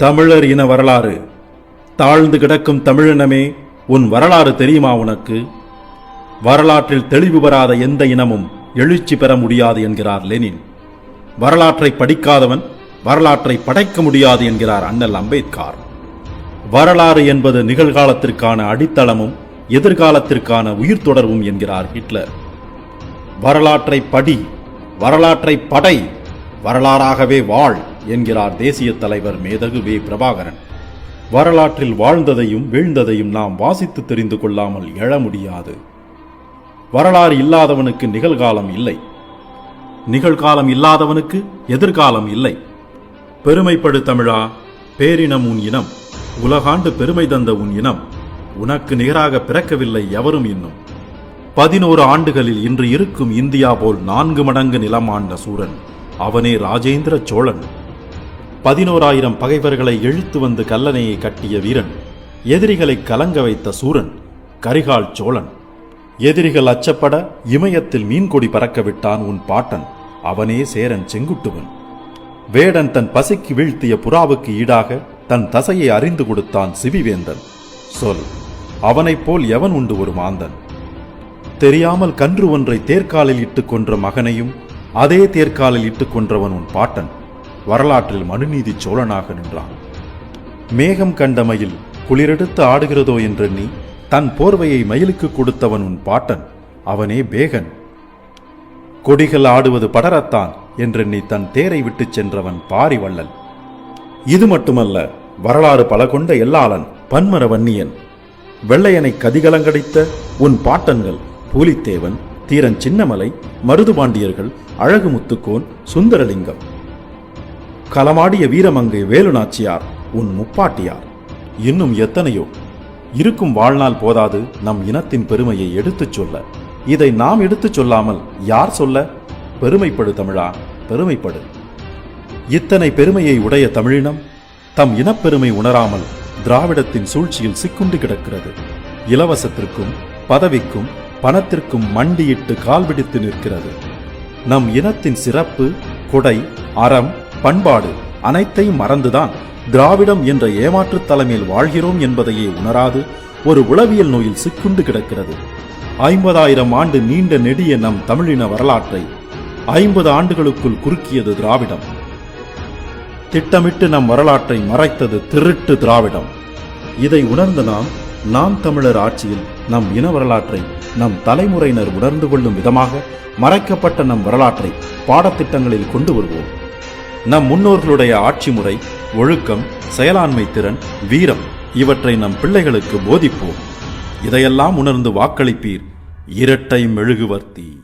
தமிழர் இன வரலாறு. தாழ்ந்து கிடக்கும் தமிழினமே உன் வரலாறு தெரியுமா உனக்கு? வரலாற்றில் தெளிவு பெறாத எந்த இனமும் எழுச்சி பெற முடியாது என்கிறார் லெனின். வரலாற்றை படிக்காதவன் வரலாற்றை படைக்க முடியாது என்கிறார் அண்ணல் அம்பேத்கர். வரலாறு என்பது நிகழ்காலத்திற்கான அடித்தளமும் எதிர்காலத்திற்கான உயிர் தொடர்பும் என்கிறார் ஹிட்லர். வரலாற்றை படி வரலாற்றை படை வரலாறாகவே வாழ் என்கிறார் தேசிய தலைவர் மேதகு வே பிரபாகரன். வரலாற்றில் வாழ்ந்ததையும் வீழ்ந்ததையும் நாம் வாசித்து தெரிந்து கொள்ளாமல் எழ முடியாது. வரலாறு இல்லாதவனுக்கு நிகழ்காலம் இல்லை. நிகழ்காலம் இல்லாதவனுக்கு எதிர்காலம் இல்லை. பெருமைப்படு தமிழா பேரினம் உன் இனம். உலகாண்டு பெருமை தந்த உன் இனம். உனக்கு நிகராக பிறக்கவில்லை எவரும் இன்னும். பதினோரு ஆண்டுகளில் இன்று இருக்கும் இந்தியா போல் நான்கு மடங்கு நிலமாண்ட சூரன். அவனே ராஜேந்திர சோழன். பதினோராயிரம் பகைவர்களை இழுத்து வந்து கல்லணையை கட்டிய வீரன் எதிரிகளை கலங்க வைத்த சூரன் கரிகால் சோழன். எதிரிகள் அச்சப்பட இமயத்தில் மீன்கொடி பறக்க விட்டான் உன் பாட்டன் அவனே சேரன் செங்குட்டுவன். வேடன் தன் பசிக்கு வீழ்த்திய புறாவுக்கு ஈடாக தன் தசையை அறிந்து கொடுத்தான் சிவிவேந்தன். சொல் அவனைப் போல் எவன் உண்டு ஒரு மாந்தன்? தெரியாமல் கன்று ஒன்றை தேர்காலில் இட்டுக் கொன்ற மகனையும் அதே தேர்காலில் இட்டுக் கொன்றவன் உன் பாட்டன். வரலாற்றில் மனுநீதி சோழனாக நின்றான். மேகம் கண்ட மயில் குளிரெடுத்து ஆடுகிறதோ என்றெண்ணி தன் போர்வையை மயிலுக்கு கொடுத்தவன் உன் பாட்டன் அவனே பேகன். கொடிகள் ஆடுவது படரத்தான் என்றெண்ணி தன் தேரை விட்டுச் சென்றவன் பாரிவள்ளல். இது மட்டுமல்ல வரலாறு பல கொண்ட எல்லாளன் பன்மர வன்னியன் வெள்ளையனை கதிகலங்கடித்த உன் பாட்டன்கள் பூலித்தேவன் தீரன் சின்னமலை மருதுபாண்டியர்கள் அழகுமுத்துக்கோன் சுந்தரலிங்கம். களமாடிய வீரமங்கை வேலுநாச்சியார் உன் முப்பாட்டியார். இன்னும் எத்தனையோ? இருக்கும் வாழ்நாள் போதாது நம் இனத்தின் பெருமையை எடுத்துச் சொல்ல. இதை நாம் எடுத்துச் சொல்லாமல் யார் சொல்ல? பெருமைப்படு தமிழா பெருமைப்படு. இத்தனை பெருமையை உடைய தமிழினம் தம் இனப்பெருமை உணராமல் திராவிடத்தின் சூழ்ச்சியில் சிக்குண்டு கிடக்கிறது. இலவசத்திற்கும் பதவிக்கும் பணத்திற்கும் மண்டியிட்டு கால்விடித்து நிற்கிறது. நம் இனத்தின் சிறப்பு கொடை அறம் பண்பாடு அனைத்தையும் மறந்துதான் திராவிடம் என்ற ஏமாற்றுத் தலைமையில் வாழ்கிறோம் என்பதையே உணராது ஒரு உளவியல் நோயில் சிக்குண்டு கிடக்கிறது. ஐம்பதாயிரம் ஆண்டு நீண்ட நெடிய நம் தமிழின வரலாற்றை ஐம்பது ஆண்டுகளுக்குள் குறுக்கியது திராவிடம். திட்டமிட்டு நம் வரலாற்றை மறைத்தது திருட்டு திராவிடம். இதை உணர்ந்த நாம் நாம் தமிழர் ஆட்சியில் நம் இன வரலாற்றை நம் தலைமுறையினர் உணர்ந்து கொள்ளும் விதமாக மறைக்கப்பட்ட நம் வரலாற்றை பாடத்திட்டங்களில் கொண்டு வருவோம். நம் முன்னோர்களுடைய ஆட்சி முறை ஒழுக்கம் செயலாண்மை திறன் வீரம் இவற்றை நம் பிள்ளைகளுக்கு போதிப்போம். இதையெல்லாம் உணர்ந்து வாக்களிப்பீர். இரட்டை மெழுகுவர்த்தி.